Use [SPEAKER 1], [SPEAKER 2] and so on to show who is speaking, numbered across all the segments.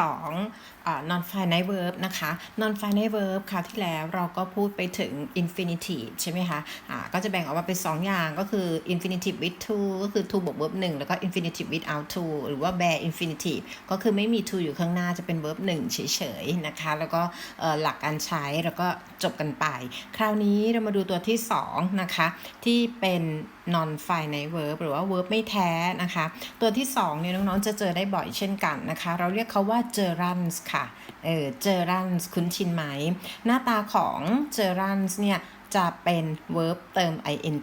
[SPEAKER 1] ของ non finite verb นะคะ non finite verb คราวที่แล้วเราก็พูดไปถึง infinitive ใช่ไหมคะะก็จะแบ่งออกมาเป็น 2 อย่างก็คือ infinitive with to ก็คือ to บวก verb 1 แล้วก็ infinitive without to หรือว่า bare infinitive ก็คือไม่มี to อยู่ข้างหน้าจะเป็น verb 1 เฉยๆนะคะ แล้วก็หลักการใช้แล้วก็จบกันไป คราวนี้เรามาดูตัวที่ 2 นะคะ ที่เป็น non finite verb หรือว่า verb ไม่แท้นะคะ ตัวที่2เนี่ยน้องๆจะเจอได้บ่อยเช่นกันนะคะ เราเรียกเขาว่า gerunds ค่ะ เออ gerunds คุ้นชินไหม หน้าตาของ gerunds เนี่ย จะเป็น verb เติม ing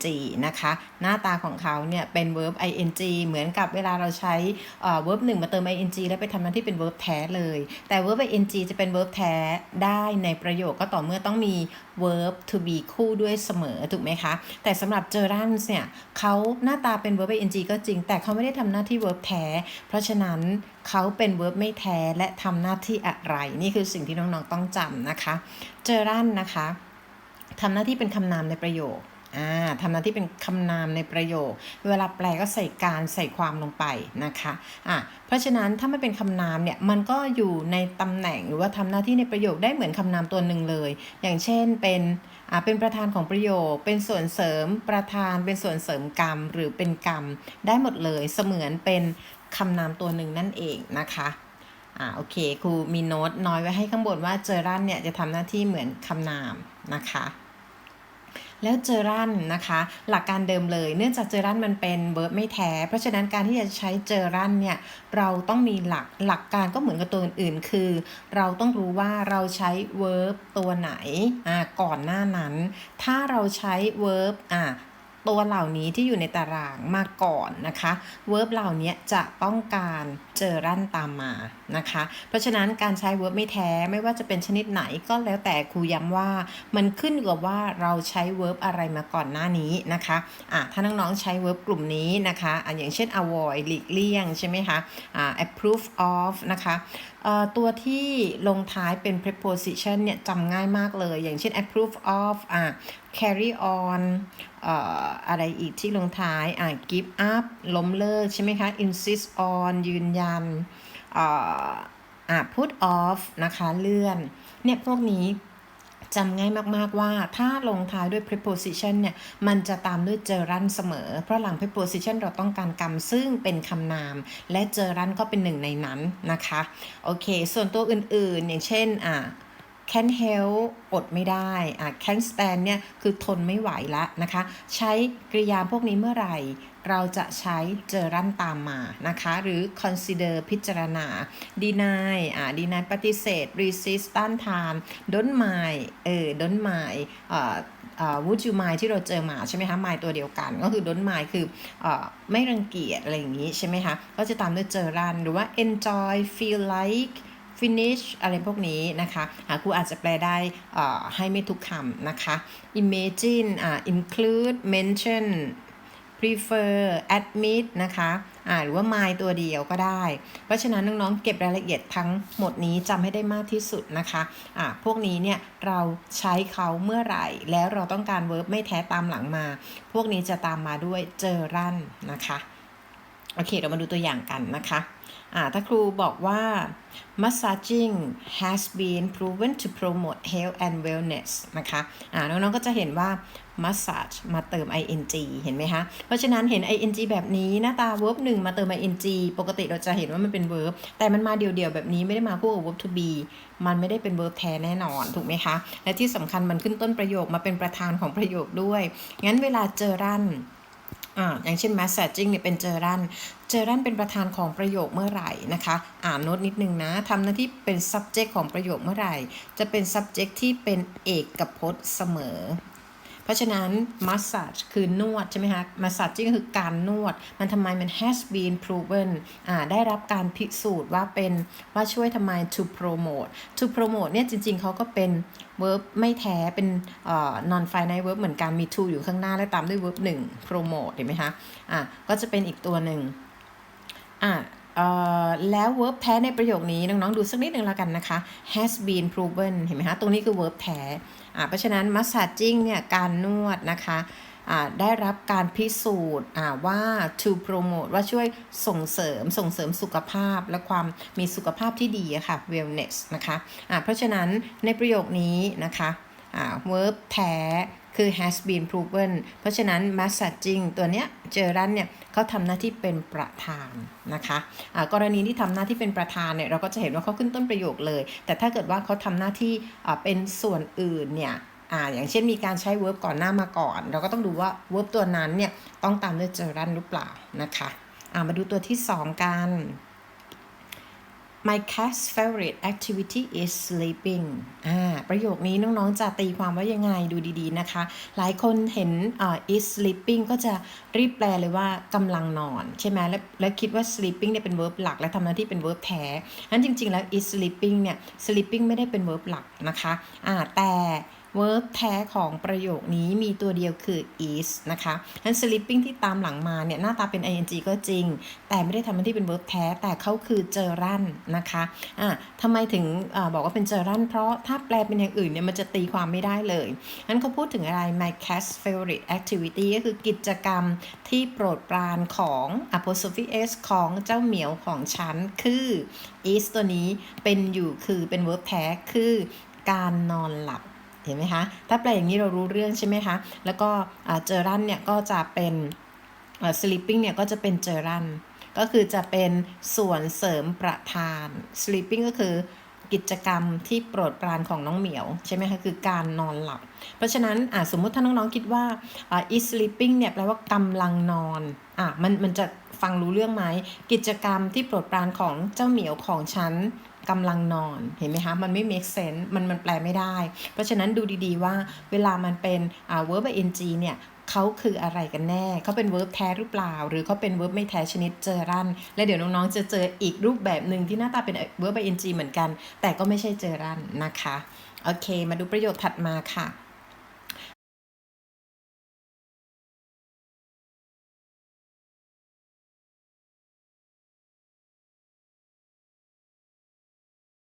[SPEAKER 1] นะคะ หน้าตาของเขาเนี่ยเป็น verb ing เหมือนกับเวลาเราใช้ verb 1 มาเติม ing แล้วไปทำหน้าที่เป็น verb แท้เลย แต่ verb ing จะเป็น verb แท้ได้ในประโยคก็ต่อเมื่อต้องมี verb to be คู่ด้วยเสมอ ถูกไหมคะ แต่สำหรับ gerunds เนี่ยเขาหน้าตาเป็น verb ing ก็จริง แต่เขาไม่ได้ทำหน้าที่ verb แท้ เพราะฉะนั้นเขาเป็น verb ไม่แท้และทำหน้าที่อะไร นี่คือสิ่งที่น้องๆต้องจำนะคะ gerund นะคะ ทำหน้าที่เป็นคำนามในประโยคอ่าทำหน้าที่เป็นคำนามในประโยค เวลาแปลก็ใส่การใส่ความลงไปนะคะอ่าเพราะฉะนั้นถ้าไม่เป็นคำนามเนี่ยมันก็อยู่ในตำแหน่งหรือว่าทำหน้าที่ในประโยคได้เหมือนคำนามตัวหนึ่งเลย อย่างเช่นเป็นอ่าเป็นประธานของประโยค เป็นส่วนเสริมประธาน เป็นส่วนเสริมกรรม หรือเป็นกรรมได้หมดเลยเสมือนเป็นคำนามตัวหนึ่งนั่นเองนะคะอ่าโอเคครูมีโน้ตน้อยไว้ให้ข้างบนว่าเจอรันเนี่ยจะทำหน้าที่เหมือนคำนามนะคะ แล้วเจอรันนะคะ หลักการเดิมเลย เนื่องจากเจอรันมันเป็นเวิร์บไม่แท้ เพราะฉะนั้นการที่จะใช้เจอรันเนี่ยเราต้องมีหลักหลักการก็เหมือนกับตัวอื่นๆ คือ เราต้องรู้ว่าเราใช้เวิร์บตัวไหนอ่าก่อนหน้านั้น ถ้าเราใช้เวิร์บอ่า ตัวเหล่านี้ที่อยู่ในตารางมาก่อนนะคะเวิร์บเหล่านี้จะต้องการเจอรั่นตามมานะคะ เพราะฉะนั้นการใช้เวิร์บไม่แท้ไม่ว่าจะเป็นชนิดไหนก็แล้วแต่ครูย้ำว่ามันขึ้นกับว่าเราใช้เวิร์บอะไรมาก่อนหน้านี้นะคะะถ้าน้องๆใช้เวิร์บกลุ่มนี้นะคะอะอย่างเช่น avoid หลีกเลี่ยงใช่ไหมคะะ approve of นะคะ ตัวที่ลงท้ายเป็น preposition เนี่ยจำง่ายมากเลย อย่างเช่น approve of อ่า carry on อะไรอีกที่ลงท้ายอ่า give up ล้มเลิกใช่ไหมคะ insist on ยืนยันอ่า put off นะคะ เลื่อน เนี่ยพวกนี้ จำง่ายมากๆว่าถ้าลงท้ายด้วย preposition เนี่ย มันจะตามด้วย gerund เสมอ เพราะหลัง preposition เราต้องการกรรมซึ่งเป็นคำนาม และ gerund ก็เป็นหนึ่งในนั้นนะคะ โอเค ส่วนตัวอื่นๆ อย่างเช่นอ่า can help อดไม่ได้อะ can stand เนี่ยคือทนไม่ไหวละนะคะ ใช้กริยาพวกนี้เมื่อไหร่ เราจะใช้เจอรันตามมานะคะ หรือ consider พิจารณา deny อ่า deny ปฏิเสธ resist ต้านทาน don't mind เออ don't mind อ่าอ่า would you mind ที่เราเจอมาใช่ไหมคะ mind ตัวเดียวกัน ก็คือ don't mind คืออไม่รังเกียจอะไรอย่างนี้ใช่ไหมคะ ก็จะตามด้วยเจอรันหรือว่า enjoy feel like finish อะไรพวกนี้นะคะครูอาจจะแปลได้ให้ไม่ทุกคำนะคะ imagine include mention prefer admit นะคะหรือว่า my ตัวเดียวก็ได้ เพราะฉะนั้นน้องๆ เก็บรายละเอียดทั้งหมดนี้จำให้ได้มากที่สุดนะคะะพวกนี้เนี่ยเราใช้เขาเมื่อไหร่ แล้วเราต้องการ verb ไม่แท้ตามหลังมา พวกนี้จะตามมาด้วยเจอรันนะคะ โอเค เรามาดูตัวอย่างกันนะคะ ถ้าครูบอกว่า massaging has been proven to promote health and wellness นะคะอ่าน้องๆก็จะเห็นว่า massage มาเติม ing เห็นไหมคะ เพราะฉะนั้นเห็น ing แบบนี้หน้าตา verb 1 มาเติม ing ปกติเราจะเห็นว่ามันเป็น verb แต่มันมาเดี่ยวๆ แบบนี้ไม่ได้มาคู่กับ verb to be มันไม่ได้เป็น verb แท้แน่นอนถูกไหมคะ และที่สำคัญมันขึ้นต้นประโยคมาเป็นประธานของประโยคด้วย งั้นเวลาเจอรัน อ่าอย่างเช่น messaging เนี่ยเป็นเจอรันเจอรันเป็นประธานของประโยคเมื่อไหร่นะคะ อ่านโน้ตนิดนึงนะทำหน้าที่เป็น subject ของประโยคเมื่อไหร่ จะเป็น subject ที่เป็นเอกพจน์เสมอ เพราะฉะนั้น massage คือนวดใช่ไหมคะ massaging ก็คือการนวด มันทำไมมัน has been proven อ่าได้รับการพิสูจน์ว่าเป็นว่าช่วยทำไม to promote to promote เนี่ยจริงๆ เขาก็เป็น verb ไม่แท้เป็น non finite verb เหมือนกันมี to อยู่ข้างหน้า และตามด้วย verb 1 promote เห็นไหมคะอะก็จะเป็นอีกตัวหนึ่งอะ แล้ว verb แท้ในประโยคนี้ น้อง ๆ ดูสักนิดหนึ่งแล้วกันนะคะ has been proven เห็นไหมคะตรงนี้คือ verb แท้อะเพราะฉะนั้น massaging เนี่ยการนวดนะคะอ่าได้รับการพิสูจน์อ่าว่า to promote ว่าช่วยส่งเสริมส่งเสริมสุขภาพและความมีสุขภาพที่ดีะค่ะ wellness นะคะอ่าเพราะฉะนั้นในประโยคนี้นะคะอ่า verb แท้คือ has been proven เพราะฉะนั้น massaging ตัวเนี้ยเจอรันเนี่ย เขาทำหน้าที่เป็นประธานนะคะะกรณีที่ทำหน้าที่เป็นประธานเนี่ยเราก็จะเห็นว่าเขาขึ้นต้นประโยคเลย แต่ถ้าเกิดว่าเขาทำหน้าที่เป็นส่วนอื่นเนี่ยอ่าอย่างเช่นมีการใช้ verb ก่อนหน้ามาก่อน เราก็ต้องดูว่า verb ตัวนั้นเนี่ยต้องตามด้วย gerund หรือเปล่านะคะอ่ามาดูตัวที่ 2 กัน My cat's favorite activity is sleeping อ่าประโยคนี้น้องๆ จะตีความว่ายังไงดูดีๆนะคะ หลายคนเห็นอ่า is sleeping ก็จะรีบแปลเลยว่ากำลังนอน ใช่ไหมและและคิดว่า sleeping เนี่ยเป็น verb หลัก และทำหน้าที่เป็น verb แท้นั้นจริงๆ แล้ว is sleeping เนี่ย sleeping ไม่ได้เป็น verb หลักนะคะอ่าแต่ verb แท้ของประโยคนี้มีตัวเดียวคือ is นะคะงั้น sleeping ที่ตามหลังมาเนี่ยหน้าตาเป็น ing ก็จริง แต่ไม่ได้ทำหน้าที่เป็น verb แท้ แต่เขาคือเจอรันนะคะอะทำไมถึงอาบอกว่าเป็นเจอรันเพราะถ้าแปลเป็นอย่างอื่นเนี่ยมันจะตีความไม่ได้เลยงั้นเขาพูดถึงอะไร my cat's favorite activity ก็คือกิจกรรมที่โปรดปรานของ apostrophe s ของเจ้าเหมียวของฉันคือ is ตัวนี้เป็นอยู่คือเป็น verb แท้คือการนอนหลับ เห็นไหมคะถ้าแปลอย่างนี้เรารู้เรื่องใช่ไหมคะแล้วก็เจอรันเนี่ยก็จะเป็น sleeping เนี่ยก็จะเป็นเจอรันก็คือจะเป็นส่วนเสริมประธาน sleeping ก็คือกิจกรรมที่โปรดปรานของน้องเหมียว ใช่ไหมคะคือการนอนหลับ เพราะฉะนั้นสมมุติถ้าน้องๆคิดว่าอ่า is sleeping เนี่ยแปลว่ากำลังนอนอะมันมันจะฟังรู้เรื่องไหมกิจกรรมที่โปรดปรานของเจ้าเหมียวของฉัน กำลังนอนเห็นไหมคะมันไม่ make sense มันมันแปลไม่ได้ เพราะฉะนั้นดูดีๆว่าเวลามันเป็นอ่า verb by ing เนี่ยเขาคืออะไรกันแน่ เขาเป็น verb แท้หรือเปล่า หรือเขาเป็น verb ไม่แท้ชนิดเจอรัน และเดี๋ยวน้องๆจะเจออีกรูปแบบหนึ่งที่หน้าตาเป็น verb by ing เหมือนกัน แต่ก็ไม่ใช่เจอรันนะคะ โอเค มาดูประโยคถัดมาค่ะ